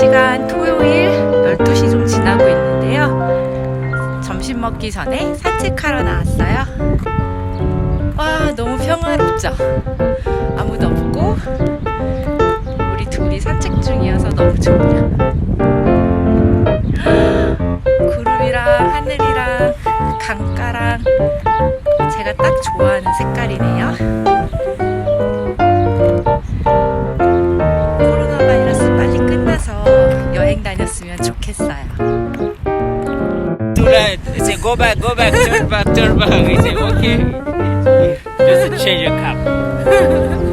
시간 토요일 12시 좀 지나고 있는데요. 점심 먹기 전에 산책하러 나왔어요. 와, 너무 평화롭죠? 아무도 없고, 우리 둘이 산책 중이어서 너무 좋아요. 구름이랑 하늘이랑 강가랑 제가 딱 좋아하는 색깔이네요. 여행 다녔으면 좋겠어요. They say go back, go back, turn back, turn back. I say okay. Just change your cup.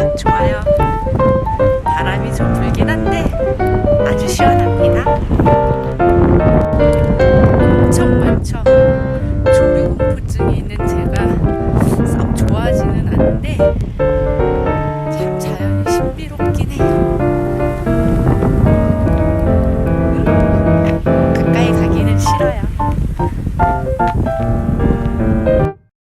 날은 좋아요. 바람이 좀 불긴 한데 아주 시원합니다. 엄청 엄청 조류 공포증이 있는 제가 썩 좋아하지는 않는데 참 자연이 신비롭긴 해요. 음, 가까이 가기는 싫어요.